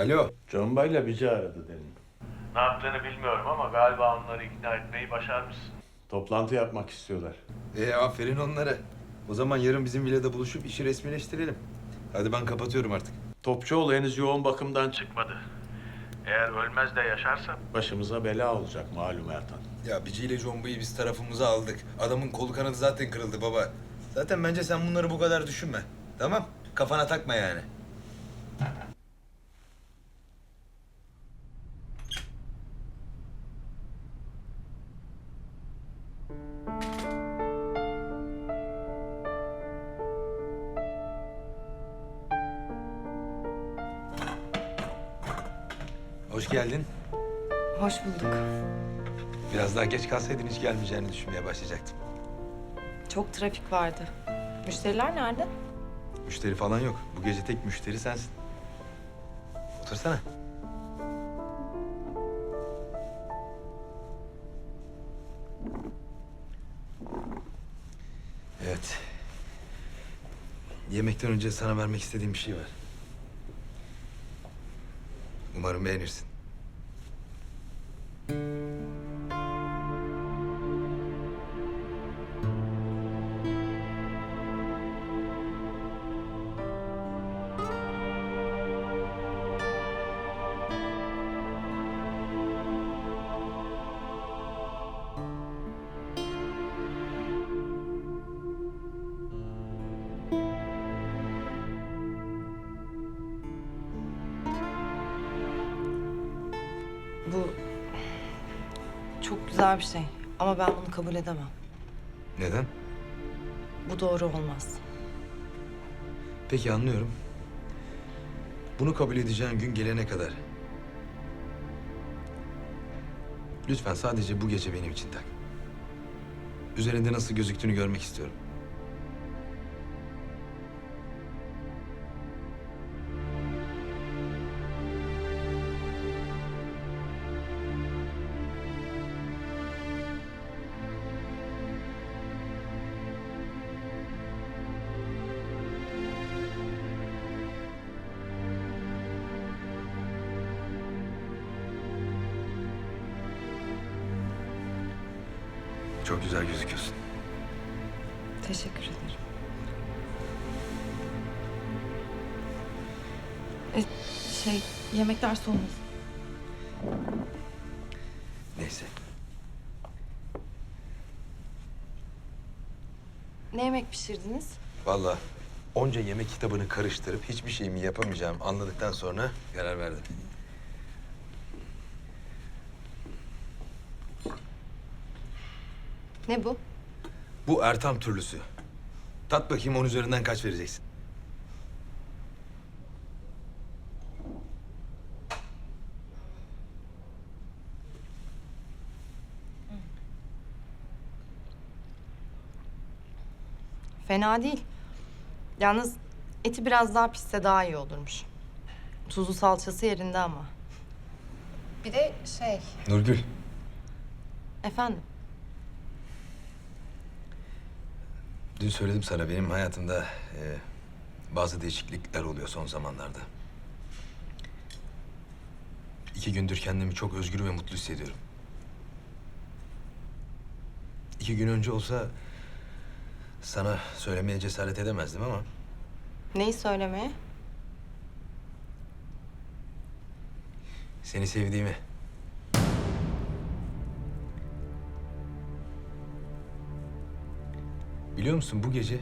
Alo. John Bay'la bizi aradı demin. Ne yaptığını bilmiyorum ama galiba onları ikna etmeyi başarmışsın. Toplantı yapmak istiyorlar. E aferin onlara. O zaman yarın bizim villada buluşup işi resmileştirelim. Hadi ben kapatıyorum artık. Topçuoğlu henüz yoğun bakımdan çıkmadı. Eğer ölmez de yaşarsa başımıza bela olacak malum Ertan. Ya Bici ile Combu'yu biz tarafımıza aldık. Adamın kolu kanadı zaten kırıldı baba. Zaten bence sen bunları bu kadar düşünme. Tamam? Kafana takma yani. Hoş geldin. Hoş bulduk. Biraz daha geç kalsaydın hiç gelmeyeceğini düşünmeye başlayacaktım. Çok trafik vardı. Müşteriler nerede? Müşteri falan yok. Bu gece tek müşteri sensin. Otursana. Yemekten önce sana vermek istediğim bir şey var. Umarım beğenirsin. Bu çok güzel bir şey ama ben bunu kabul edemem. Neden? Bu doğru olmaz. Peki anlıyorum. Bunu kabul edeceğin gün gelene kadar. Lütfen sadece bu gece benim için tak. Üzerinde nasıl gözüktüğünü görmek istiyorum. Çok güzel gözüküyorsun. Teşekkür ederim. E, şey, yemekler soğumuş. Neyse. Ne yemek pişirdiniz? Vallahi onca yemek kitabını karıştırıp hiçbir şeyimi yapamayacağım anladıktan sonra karar verdim. Ne bu? Bu Ertam türlüsü. Tat bakayım onun üzerinden kaç vereceksin? Fena değil. Yalnız eti biraz daha pişse daha iyi olurmuş. Tuzu salçası yerinde ama. Bir de şey... Nurgül. Efendim? Dün söyledim sana benim hayatımda e, bazı değişiklikler oluyor son zamanlarda. İki gündür kendimi çok özgür ve mutlu hissediyorum. İki gün önce olsa sana söylemeye cesaret edemezdim ama Neyi söylemeye? seni sevdiğimi. Biliyor musun bu gece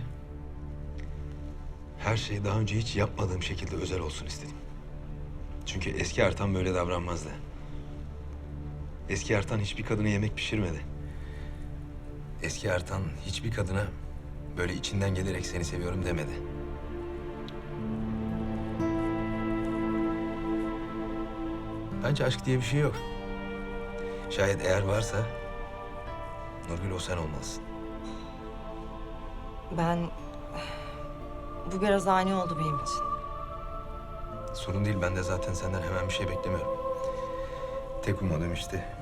her şey daha önce hiç yapmadığım şekilde özel olsun istedim. Çünkü eski Ertan böyle davranmazdı. Eski Ertan hiçbir kadına yemek pişirmedi. Eski Ertan hiçbir kadına böyle içinden gelerek seni seviyorum demedi. Bence aşk diye bir şey yok. Şayet eğer varsa Nurgül o sen olmalısın. Ben... Bu biraz ani oldu benim için. Sorun değil ben de zaten senden hemen bir şey beklemiyorum. Tek umudum işte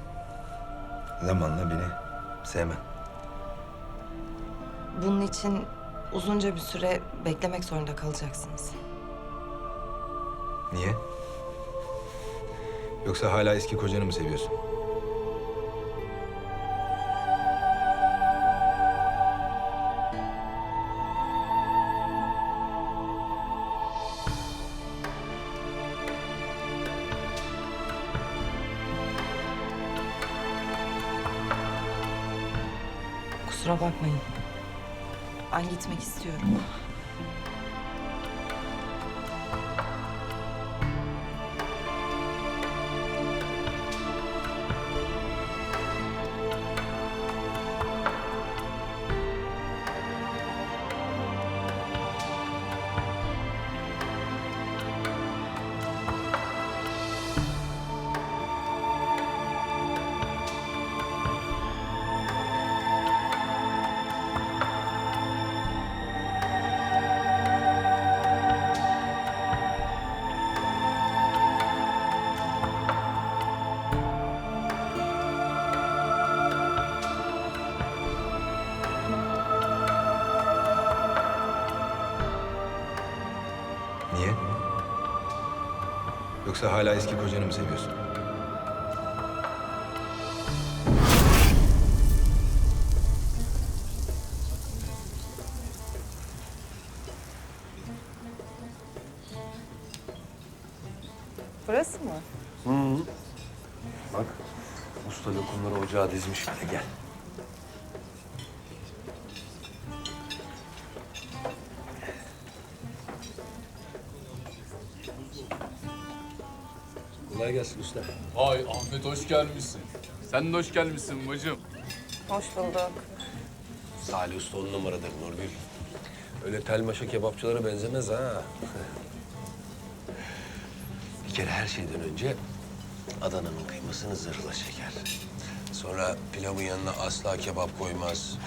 zamanla beni sevmen. Bunun için uzunca bir süre beklemek zorunda kalacaksınız. Niye? Yoksa hala eski kocanı mı seviyorsun? Kusura bakmayın. Ben gitmek istiyorum. Niye? Yoksa hala eski kocanı mı seviyorsun? Burası mı? Bak, usta lokumları ocağa dizmiş bile gel. Kolay gelsin usta. Vay Ahmet hoş gelmişsin. Sen de hoş gelmişsin bacım. Hoş bulduk. Salih Usta on numaradır Nurgül. Öyle telmaşa kebapçılara benzemez ha. Bir kere her şeyden önce Adana'nın kıymasını zırhla çeker. Sonra pilavın yanına asla kebap koymaz.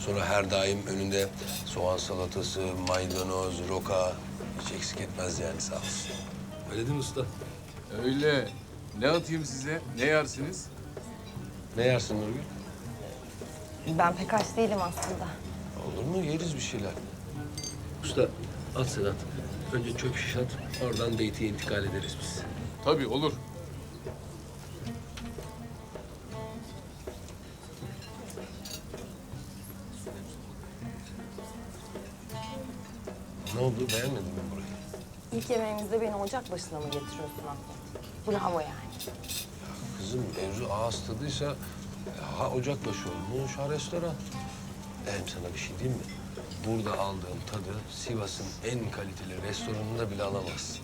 Sonra her daim önünde soğan salatası, maydanoz, roka hiç eksik etmez yani sağ olsun. Öyle değil mi usta? Öyle. Ne atayım size? Ne yersiniz? Ne yersin Nurgül? Ben pek aç değilim aslında. Olur mu? Yeriz bir şeyler. Usta at sen at. Önce çöp şiş at. Oradan beytiye intikal ederiz biz. Tabii olur. Ne oldu? Beğenmedin mi burayı? İlk yemeğimizde beni ocak başına mı getiriyorsun Ahmet? Bravo yani. Kızım mevzu ağız tadıysa ha ocakbaşı olmuş ha restoran. Hem sana bir şey diyeyim mi? Burada aldığın tadı Sivas'ın en kaliteli restoranında bile alamazsın.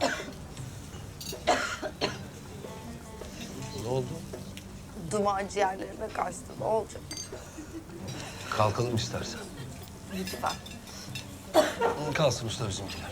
ne oldu? Duman ciğerlerime kaçtı. Ne olacak? Kalkalım istersen. Lütfen. Kalsın usta bizimkiler.